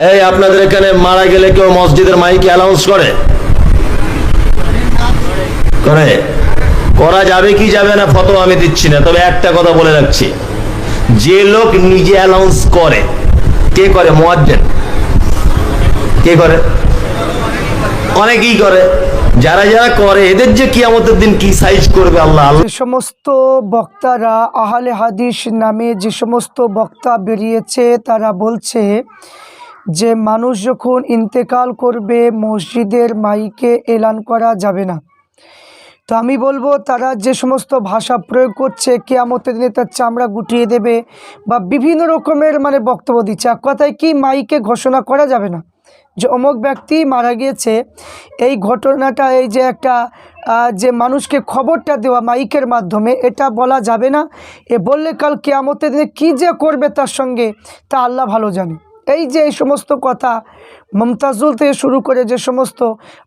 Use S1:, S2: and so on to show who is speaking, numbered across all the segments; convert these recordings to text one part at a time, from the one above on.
S1: এই, আপনাদের এখানে মারা গেলে কেউ মসজিদের মাইকে অ্যানাউন্স করে? করে? করা যাবে কি যাবে না ফটো আমি দিচ্ছি না, তবে একটা কথা বলে রাখছি। যে লোক নিজে অ্যানাউন্স করে, কে করে? মোয়াজ্জেন। কে করে? অনেকেই করে। যারা যারা করে, এদের যে কিয়ামতের দিন কি সাইজ করবে আল্লাহ? আল্লাহ
S2: যে সমস্ত বক্তারা আহলে হাদিস নামে যে সমস্ত বক্তা বেরিয়েছে, তারা বলছে যে মানুষ যখন ইন্তেকাল করবে, মসজিদের মাইকে এলান করা যাবে না। তো আমি বলব, তারা যে সমস্ত ভাষা প্রয়োগ করছে, কেয়ামতের দিনে তার চামড়া গুটিয়ে দেবে বা বিভিন্ন রকমের মানে বক্তব্য দিচ্ছে। এক কথায় কি মাইকে ঘোষণা করা যাবে না? যে অমুক ব্যক্তি মারা গিয়েছে, এই ঘটনাটা, এই যে একটা যে মানুষকে খবরটা দেওয়া মাইকের মাধ্যমে, এটা বলা যাবে না। এ বললে কাল কেয়ামতের দিনে কী যে করবে তার সঙ্গে, তা আল্লাহ ভালো জানে। এই যে এই সমস্ত কথা মমতাজুল থেকে শুরু করে যে সমস্ত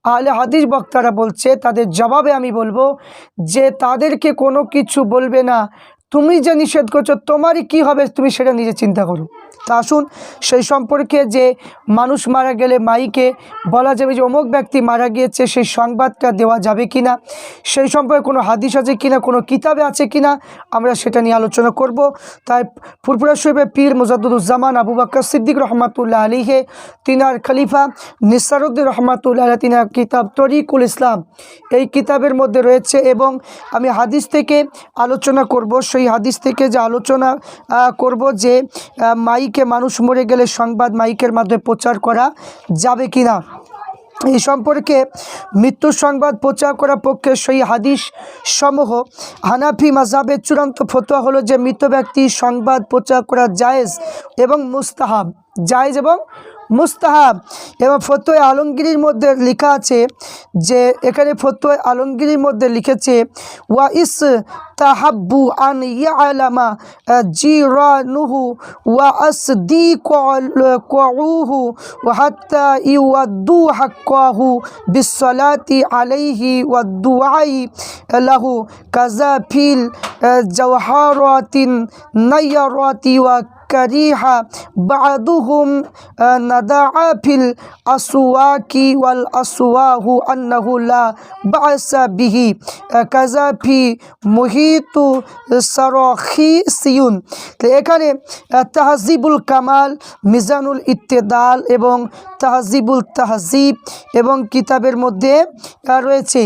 S2: আহলে হাদিস বক্তারা বলছে, তাদের জবাবে আমি বলব যে তাদেরকে কোনো কিছু বলবে না। তুমি যে নিষেধ করছ, তোমারই কি হবে তুমি সেটা নিজে চিন্তা করো। তা আসুন, সেই সম্পর্কে যে মানুষ মারা গেলে মাইকে বলা যাবে যে অমুক ব্যক্তি মারা গিয়েছে, সেই সংবাদটা দেওয়া যাবে কি না সেই সম্পর্কে কোনো হাদিস আছে কি না কোনো কিতাবে আছে কি না আমরা সেটা নিয়ে আলোচনা করব। তাই ফুরপুরা শরীফে পীর মুজাদুজ্জামান আবু বাক্কর সিদ্দিক রহমাতুল্লাহ আলীহে তিনার খলিফা নিসারুদ্দিন রহমাতুল্লাহ আলী তিনার কিতাব তরিকুল ইসলাম। এই কিতাবের মধ্যে রয়েছে এবং আমি হাদিস থেকে আলোচনা করব হাদিস থেকে যে আলোচনা করব যে মাইকে মানুষ মরে গেলে সংবাদ মাইকের মাধ্যমে প্রচার করা যাবে কি না এই সম্পর্কে মৃত্যুর সংবাদ প্রচার করার পক্ষে সেই হাদিস সমূহ হানাফি মাজাবের চূড়ান্ত ফতোয়া হলো যে মৃত ব্যক্তি সংবাদ প্রচার করা জায়েজ এবং মুস্তাহাব। জায়েজ এবং মুস্তাহাব। এবং ফতোয় আলমগিরির মধ্যে লেখা আছে যে, এখানে ফতোয় আলমগিরির মধ্যে লিখেছে, ওয়া ইস তাহাব্বু আন ইয়ালামা জিরানুহু ওয়া আসদি কউহু ওয়া হাত্তা ইউয়াদ্দু হাক্কাহু বিসসালাতি আলাইহি ওয়া দুআই লাহু কাযা ফিল জাওহারাতিন নাইয়ারাতি ওয়া কারিহা বাদুহুম নাদাআ ফিল আসওয়াকি ওয়াল আসওয়াহু আন্নাহু লা বাসা বিহি কাজা ফি মুহিতু সারখিসিউন তো এখানে তাহজিবুল কামাল, মিজানুল ইত্তেদাল এবং তাহজিবুল তাহজিব এবং কিতাবের মধ্যে রয়েছে।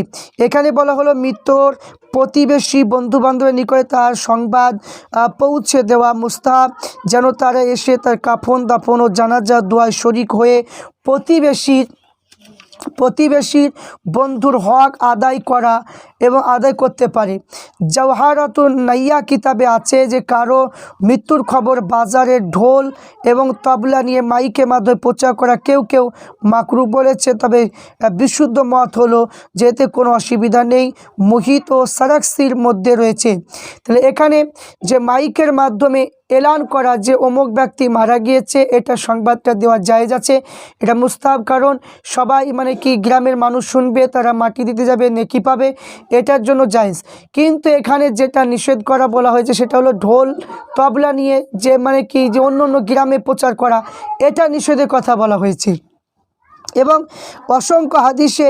S2: এখানে বলা হলো মৃত্যুর প্রতিবেশী বন্ধু বান্ধবের নিকটে তার সংবাদ পৌঁছে দেওয়া মুস্তাহাব যেন তারা এসে তার কাফন দাফন ও জানাজা দোয়ায় শরিক হয়ে প্রতিবেশীর প্রতিবেশীর বন্ধুর হক আদায় করা এবং আদায় করতে পারে। জওহারাতুন নাইয়া কিতাবে আছে যে, কারও মৃত্যুর খবর বাজারে ঢোল এবং তবলা নিয়ে মাইকে মাধ্যমে প্রচার করা কেউ কেউ মাকরু বলেছে। তবে বিশুদ্ধ মত হলো যে, এতে কোনো অসুবিধা নেই, মুহিত ও সারাক্সির মধ্যে রয়েছে। তাহলে এখানে যে মাইকের মাধ্যমে এলান করা যে অমুক ব্যক্তি মারা গিয়েছে, এটা সংবাদটা দেওয়া জায়েজ আছে। এটা মুস্তাব কারণ সবাই মানে কি গ্রামের মানুষ শুনবে, তারা মাটি দিতে যাবে, নেকি পাবে, এটার জন্য জায়েজ। কিন্তু এখানে যেটা নিষেধ করা বলা হয়েছে, সেটা হলো ঢোল, তবলা নিয়ে যে মানে কি যে অন্য অন্য গ্রামে প্রচার করা, এটা নিষেধের কথা বলা হয়েছে। এবং অসংখ্য হাদিসে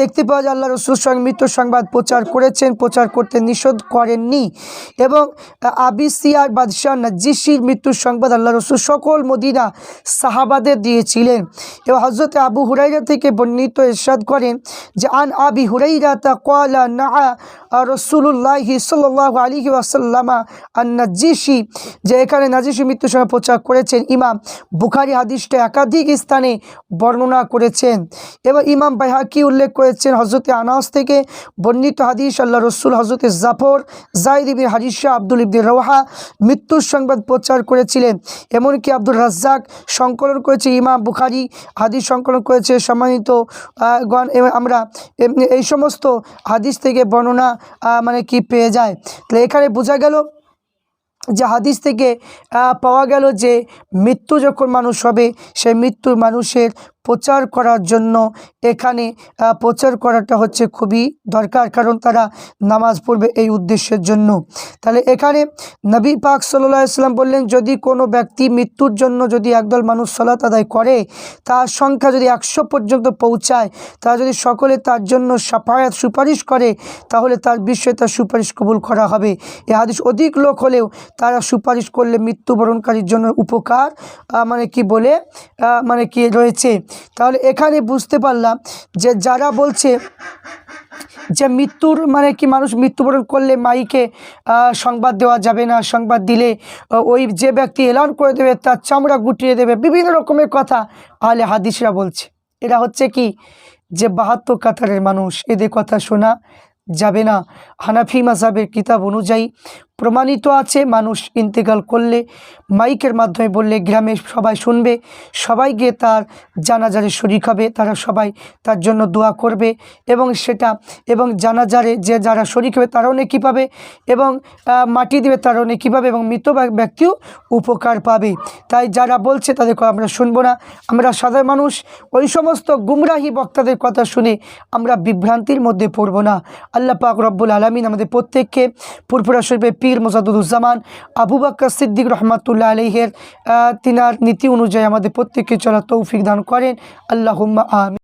S2: দেখতে পাওয়া যায় আল্লাহ রসুল সঙ্গে মৃত্যুর সংবাদ প্রচার করেছেন, প্রচার করতে নিষেধ করেননি এবং আবিসিয়ার বাদশাহ নাজিসির মৃত্যুর সংবাদ আল্লাহ রসুল সকল মদিনা সাহাবাদের দিয়েছিলেন। এবং হজরত আবু হুরাইরা থেকে বর্ণিত ইরশাদ করেন যে, আন আবি হুরাইরা তা কলা না রসুল্লাহি সাল্লাহ আলী ওয়াসাল্লামা আর নাজিসি যে এখানে নাজিসি মৃত্যুর সময় প্রচার করেছেন ইমাম বুখারি হাদিসটা একাধিক স্থানে বর্ণনা করেছেন। এবং ইমাম বাইহাকি উল্লেখ করেছেন হজরতে আনাস থেকে বর্ণিত হাদিস, আল্লাহ রসুল হজরতে জাফর জাইদ ইবিন হারিসা আব্দুল ইবদিন রোহা মৃত্যুর সংবাদ প্রচার করেছিলেন। এমনকি আব্দুল রাজ্জাক সংকলন করেছে, ইমাম বুখারি হাদিস সংকলন করেছে, সম্মানিত গণ আমরা এই সমস্ত হাদিস থেকে বর্ণনা মানে কি পেয়ে যায়। তাহলে এখানে বোঝা গেল যে হাদিস থেকে পাওয়া গেল যে মৃত্যু যখন মানুষ হবে সেই মৃত্যু মানুষের প্রচার করার জন্য এখানে প্রচার করাটা হচ্ছে খুবই দরকার কারণ তারা নামাজ পড়বে এই উদ্দেশ্যের জন্য। তাহলে এখানে নবী পাক সাল্লাহ ইসলাম বললেন, যদি কোনো ব্যক্তি মৃত্যুর জন্য যদি একদল মানুষ সলাত আদায় করে, তার সংখ্যা যদি একশো পর্যন্ত পৌঁছায়, তারা যদি সকলে তার জন্য সাফায়াত সুপারিশ করে, তাহলে তার বিষয়ে তার সুপারিশ কবুল করা হবে। এ হাদিস অধিক লোক হলেও তারা সুপারিশ করলে মৃত্যুবরণকারীর জন্য উপকার মানে কি বলে মানে কি রয়েছে তাহলে এখানে বুঝতে পারলাম যে যারা বলছে যে মৃত্যুর মানে কি মানুষ মৃত্যুবরণ করলে মাইকে সংবাদ দেওয়া যাবে না, সংবাদ দিলে ওই যে ব্যক্তি এলান করে দেবে, তার চামড়া গুটিয়ে দেবে, বিভিন্ন রকমের কথা আহলে হাদিসরা বলছে। এরা হচ্ছে কি? যে বাহাত্তর কাতারের মানুষ, এদের কথা শোনা যাবে না। হানাফি মাসাবের কিতাব অনুযায়ী প্রমাণিত আছে, মানুষ ইন্তেকাল করলে, মাইকের মাধ্যমে বললে গ্রামে সবাই শুনবে, সবাই গিয়ে তার জানাজারে শরিক হবে, তারা সবাই তার জন্য দোয়া করবে এবং সেটা, এবং জানাজারে যে যারা শরিক হবে তারাও নেকি পাবে এবং মাটি দেবে তারাও নেকি পাবে এবং মৃত ব্যক্তিও উপকার পাবে। তাই যারা বলছে তাদের কথা আমরা শুনব না। আমরা সাধারণ মানুষ, ওই সমস্ত গুমরাহি বক্তাদের কথা শুনে আমরা বিভ্রান্তির মধ্যে পড়ব না। আল্লাহ পাক রব্বুল আলমিন আমাদের প্রত্যেককে পুরপুরা শরীফে পীর মোজাদুজ্জামান আবু বাক্কা সিদ্দিক রহমাতুল্লাহ আলহের তিনার নীতি অনুযায়ী আমাদের প্রত্যেককে চলা তৌফিক দান করেন। আল্লাহ আমি